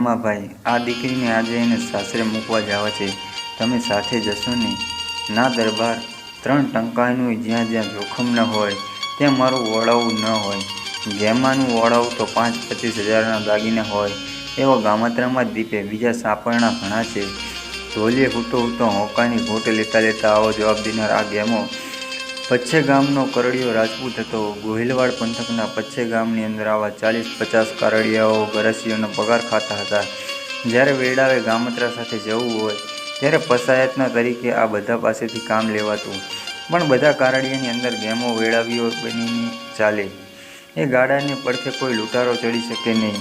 રમાભાઈ આ દીકરીને આજે એને સાસરે મૂકવા જવા છે. તમે સાથે જશો ને? ના દરબાર, ત્રણ ટંકાનું જ્યાં જ્યાં જોખમ ન હોય, ત્યાં મારું વળાવું ન હોય. ગેમાનું વળાવું તો પાંચ પચીસ હજારના દાગીના હોય. એવા ગામત્રામાં જ દીપે બીજા સાપરણા ઘણા છે. ઢોલીએ હૂતો હૂતો હોકાની ઘૂંટ લેતા લેતા આવો જવાબ દેનાર આ ગેમો પચ્છે ગામનો કરડિયો રાજપૂત હતો. ગોહિલવાડ પંથકના પચ્છે ગામની અંદર આવા ચાલીસ પચાસ કારડિયાઓ ગરસીઓનો પગાર ખાતા હતા. જ્યારે વેડાવે ગામત્રા સાથે જવું હોય, ત્યારે પસાયતના તરીકે આ બધા પાસેથી કામ લેવાતું. પણ બધા કારડિયાની અંદર ગેમો વેળાવીઓ બનીને ચાલે. એ ગાડાને પડખે કોઈ લૂંટારો ચડી શકે નહીં.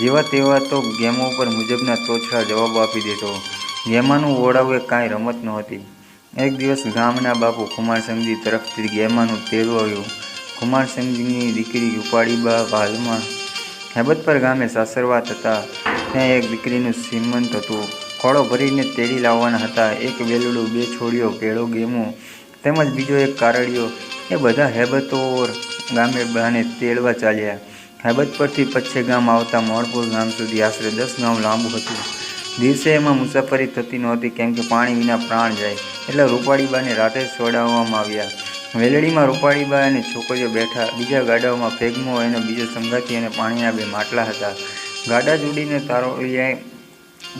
જેવા તેવા તો ગેમો ઉપર મુજબના તોછડા જવાબો આપી દેતો. ગેમાનું ઓળાવું એ કાંઈ રમત નહોતી. એક દિવસ ગામના બાપુ કુમારસંગજી તરફથી ગેમાનું તેડું આવ્યું. કુમારસંગજીની દીકરી ઉપાડીબા હાલમાં હેબતપર ગામે સાસરવાત હતા. ત્યાં એક દીકરીનું શ્રીમંત હતું. ખોળો ભરીને તેડી લાવવાના હતા. એક વેલડું, બે છોડીઓ, કેળો, ગેમો તેમજ બીજો એક કારડિયો એ બધા હેબતોર ગામે બહાને તેડવા ચાલ્યા. હેબત પરથી પચ્છે ગામ આવતા મોરપુર ગામ સુધી આશરે દસ ગામ લાંબુ હતું. દિવસે એમાં મુસાફરી થતી નહોતી કેમ કે પાણી વિના પ્રાણ જાય. એટલે રૂપાળીબાને રાતે છોડાવવામાં આવ્યા. વેલડીમાં રૂપાળીબા અને છોકરીઓ બેઠા. બીજા ગાડાઓમાં ફેગમો એનો બીજો સંગાતી અને પાણીના બે માટલા હતા. ગાડા જોડીને તારોડિયાએ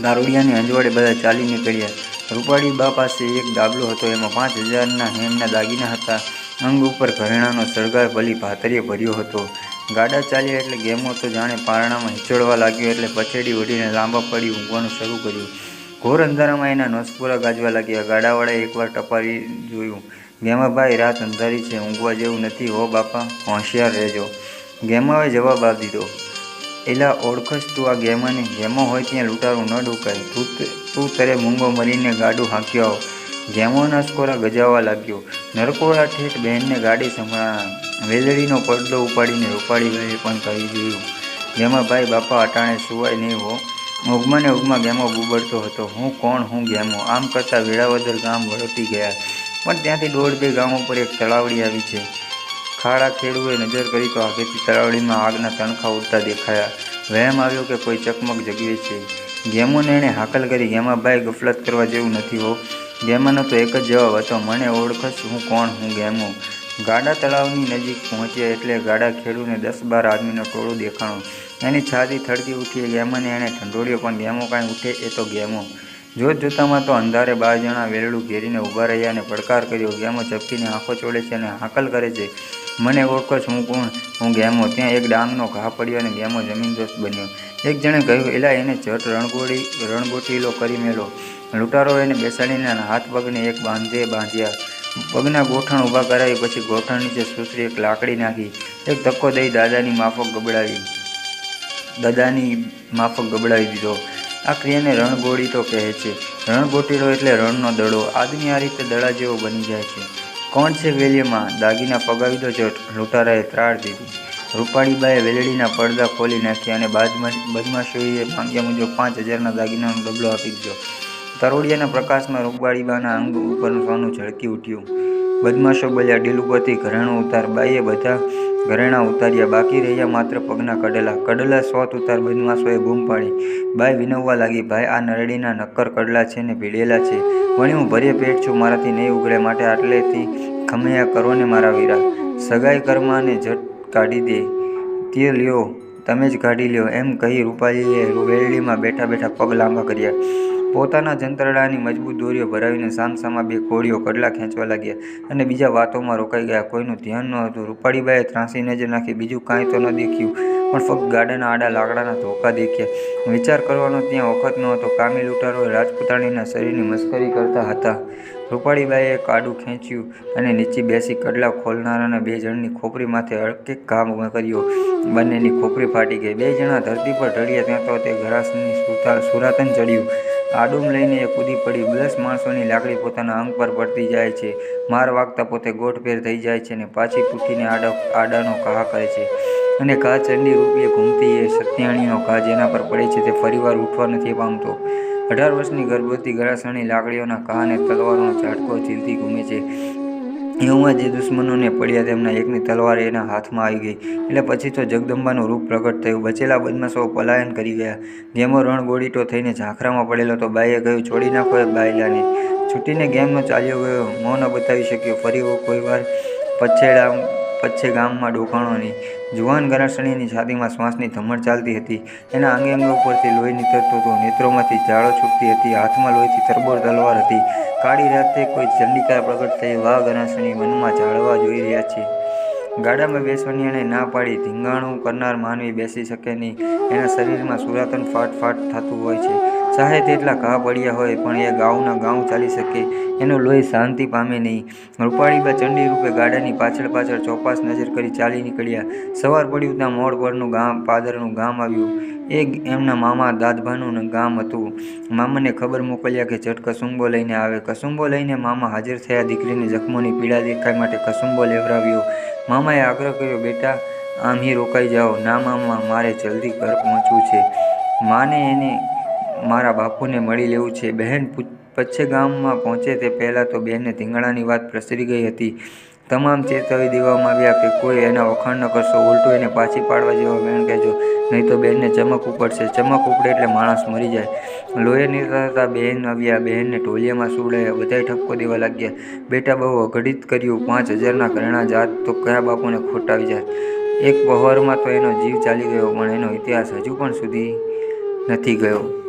દારૂડિયાની અંજવાડે બધા ચાલી નીકળ્યા. રૂપાળી બા પાસે એક ડાબલો હતો. એમાં પાંચ હજારના હેમના દાગીના હતા. અંગ ઉપર ઘરેણાનો સળગાર ભલી ભાતરીએ ભર્યો હતો. ગાડા ચાલ્યા એટલે ગેમો તો જાણે પારણામાં હિંચોળવા લાગ્યો એટલે પછેડી ઓઢીને લાંબા પડી ઊંઘવાનું શરૂ કર્યું. ઘોર અંધારામાં એના નસપુરા ગાજવા લાગ્યા. ગાડાવાળાએ એકવાર ટપારી જોયું. ગેમાભાઈ રાત અંધારી છે, ઊંઘવા જેવું નથી હો બાપા, હોશિયાર રહેજો. ગેમાએ જવાબ આપી દીધો. એલા, ઓળખશ તું આ ગેમાને? ગેમો હોય ત્યાં લૂંટારું ન ડૂકાય. તું તું તરે મૂંગો મરીને ગાડું હાંક્યો આવ. ગેમોના સ્કોરા ગજાવવા લાગ્યો. નરકોડા ઠેઠ બહેનને ગાડી સંભળાણા વેલડીનો પડદો ઉપાડીને રૂપાળીભાઈએ પણ કહી જોયું ગેમા ભાઈ બાપા અટાણે સુવાય નહીં હો. ઉગમાને ઊંઘમાં ગેમો બુબડતો હતો. હું કોણ, હું ગેમો? આમ કરતાં વેળાવદર ગામ વળતી ગયા. પણ ત્યાંથી દોઢ બે ગામો પર એક તળાવડી આવી છે. ખાડા ખેડુએ નજર કરી તો આગેથી તળાવડીમાં આગના તણખા ઉડતા દેખાયા. વહેમ આવ્યો કે કોઈ ચકમક જગવે છે. ગેમોને એણે હાકલ કરી. ગેમાભાઈ ગફલત કરવા જેવું નથી હો. ગેમાનો તો એક જ જવાબ હતો. મને ઓળખશ હું કોણ, હું ગેમો? ગાડા તળાવની નજીક પહોંચ્યા એટલે ગાડા ખેડૂને દસ બાર આદમીનો ટોળું દેખાણું. એની છાતી થડકી ઉઠી ગેમાને એણે ઠંડોળ્યો, પણ ગેમો કાંઈ ઉઠે એ તો ગેમો. જોત જોતામાં તો અંધારે બાર જણા વેરડું ઘેરીને ઊભા રહ્યા અને પડકાર કર્યો. ગેમો ઝપકીને આંખો ચોડે છે અને હાકલ કરે છે. મને ઓળખો છું, હું કોણ? હું ગેમો. ત્યાં એક ડાંગનો ઘા પડ્યો અને ગેમો જમીનદોસ્ત બન્યો. એક જણે કહ્યું, એલા, એને જટ રણગોળી રણગોટીલો કરી મેલો. લૂંટારો એને બેસાડીને હાથ પગને એક બાંધે બાંધ્યા. પગના ગોઠણ ઊભા કરાવી પછી ગોઠણ નીચે સુસરી એક લાકડી નાખી, એક ધક્કો દઈ દાદાની માફક ગબડાવી. દાદાની માફક ગબડાવી દીધો. આ ક્રિયાને રણગોળી તો કહે છે. રણગોટીડો એટલે રણનો દડો. આદમી આ રીતે દડા જેવો બની જાય છે. કોણ છે વેલીમાં દાગીના પગાવી દો જો લૂંટારાએ ત્રાળ દીધી. રૂપાળીબાએ વેલડીના પડદા ખોલી નાખ્યા અને બાદમાં બદમાશોએ માંગ્યા મુજબ પાંચ હજારના દાગીનાનો ડબલો આપી દીધો. તરોડિયાના પ્રકાશમાં રૂપવાળીબાના અંગ ઉપરનું સોનું ઝળકી ઉઠ્યું. બદમાશો બોલ્યા ડીલ ઉપરથી ઘરેણું ઉતાર, બાઈએ બધા ઘરેણાં ઉતાર્યા, બાકી રહ્યા માત્ર પગના કડલા. કડલા સોત ઉતાર બદમાશોએ બૂમ પાડી. બાઈ વિનવવા લાગી, ભાઈ, આ નરડીના નક્કર કડલા છે ને ભીડેલા છે. વળી હું ભર્ય પેટ છું, મારાથી નહીં ઉગડે માટે આટલેથી ખમૈયા કરો ને મારા વીરા. સગાઈ કરમાને જટ કાઢી દે. તે લ્યો, તમે જ કાઢી લ્યો. એમ કહી રૂપાલીએ વેલડીમાં બેઠા બેઠા પગ લાંબા કર્યા. પોતાના જંતરડાની મજબૂત દોરીઓ ભરાવીને સામસામા બે કોળીઓ કડલા ખેંચવા લાગ્યા અને બીજા વાતોમાં રોકાઈ ગયા. કોઈનું ધ્યાન ન હતું. રૂપાળીબાએ ત્રાંસી નજર નાખી. બીજું કાંઈ તો ન દેખ્યું. પણ ફક્ત ગાડાના આડા લાકડાના ધોકા દેખ્યા વિચાર કરવાનો ત્યાં વખત ન હતો. કામી લૂંટારોએ રાજપૂતાણીના શરીરની મશ્કરી કરતા હતા. રૂપાળીબાઈએ કાડું ખેંચ્યું અને નીચે બેસી કડલા ખોલનારાના બે જણની ખોપરી માથે અડકે કામ કર્યો. બંનેની ખોપરી ફાટી ગઈ. બે જણા ધરતી પર ઢળ્યા ત્યાં તો તે ઘરાસની સુરાતન ચડ્યું. આડુમ લઈને એ કૂદી પડી. દસ માણસોની લાકડી પોતાના અંગ પર પડતી જાય છે. માર વાગતા પોતે ગોઠફેર થઈ જાય છે અને પાછી તૂટીને આડા આડાનો ઘા કરે છે? અને કા ચંડી રૂપીએ ઘૂમતી એ સત્યાણીનો કા જેના પર પડે છે તે ફરીવાર ઉઠવા નથી પામતો. અઢાર વર્ષની ગર્ભવતી ગરાસણી લાકડીઓના કા અને તલવારનો ઝાટકો ઝીલતી ઘૂમે છે. એવામાં જે દુશ્મનોને પડ્યા તેમના એકની તલવાર એના હાથમાં આવી ગઈ. એટલે પછી તો જગદંબાનું રૂપ પ્રગટ થયું. બચેલા બદમાશો પલાયન કરી ગયા. ગેમો રણગોડીટો થઈને ઝાંખરામાં પડેલો તો બાઈએ કહ્યું, છોડી નાખો એ બાયલાને. છૂટીને ગેમનો ચાલ્યો ગયો. મોં બતાવી શક્યો, ફરી કોઈ વાર પછેડા પચ્છે ગામમાં ડોકાણો નહીં જુવાન ગરાસણીની છાતીમાં શ્વાસની ધમણ ચાલતી હતી. એના અંગે અંગ ઉપરથી લોહી નીતરતો હતો નેત્રોમાંથી જાળો છૂટતી હતી. હાથમાં લોહીથી તરબોળ તલવાર હતી. કાળી રાતે કોઈ ચંડિકા પ્રગટ થઈ વાહ ગરાસણી મનમાં ઝાડવા જોઈ રહ્યા છે. ગાડામાં બેસવાની એણે ના પાડી. ધીંગાણું કરનાર માનવી બેસી શકે નહીં. એના શરીરમાં સુરાતન ફાટ ફાટ થતું હોય છે. ચાહે તેટલા ઘા પડ્યા હોય, પણ એ ગાઉના ગાઉં ચાલી શકે. એનું લોહી શાંતિ પામે નહીં. રૂપાળીબા ચંડી રૂપે ગાડાની પાછળ પાછળ ચોપાસ નજર કરી ચાલી નીકળ્યા. સવાર પડ્યું ત્યાં મોડ પરનું ગામ, પાદરનું ગામ આવ્યું. એ એમના મામા દાદભાનું ગામ હતું. મામાને ખબર મોકલ્યા કે ઝટ કસુંબો લઈને આવે. કસુંબો લઈને મામા હાજર થયા, દીકરીની જખમોની પીડા દેખાય માટે કસુંબો લેવરાવ્યો મામાએ આગ્રહ કર્યો, બેટા, આમ હી રોકાઈ જાઓ. ના મામા, મારે જલ્દી ઘર પહોંચવું છે. માને એને મારા બાપુને મળી લેવું છે. બહેન પચ્છે ગામમાં પહોંચે તે પહેલાં તો બહેનને ધીંગણાની વાત પ્રસરી ગઈ હતી. તમામ ચેતવી દેવામાં આવ્યા કે કોઈ એના વખાણ ન કરશો, ઉલટું એને પાછી પાડવા જેવો વેણ કહેજો. નહીં તો બહેનને ચમક ઉપડશે. ચમક ઉપડે એટલે માણસ મરી જાય. લોહી નીકળતા બહેન આવ્યા. બહેનને ઢોલિયામાં સુવડાયા. બધાય ઠપકો દેવા લાગ્યા. બેટા બહુ અઘડિત કર્યું. પાંચ હજારના ઘરેણા જાત તો કયા બાપુને ખોટાવી જાય? એક પહોરમાં તો એનો જીવ ચાલી ગયો, પણ એનો ઇતિહાસ હજુ પણ સુધી નથી ગયો.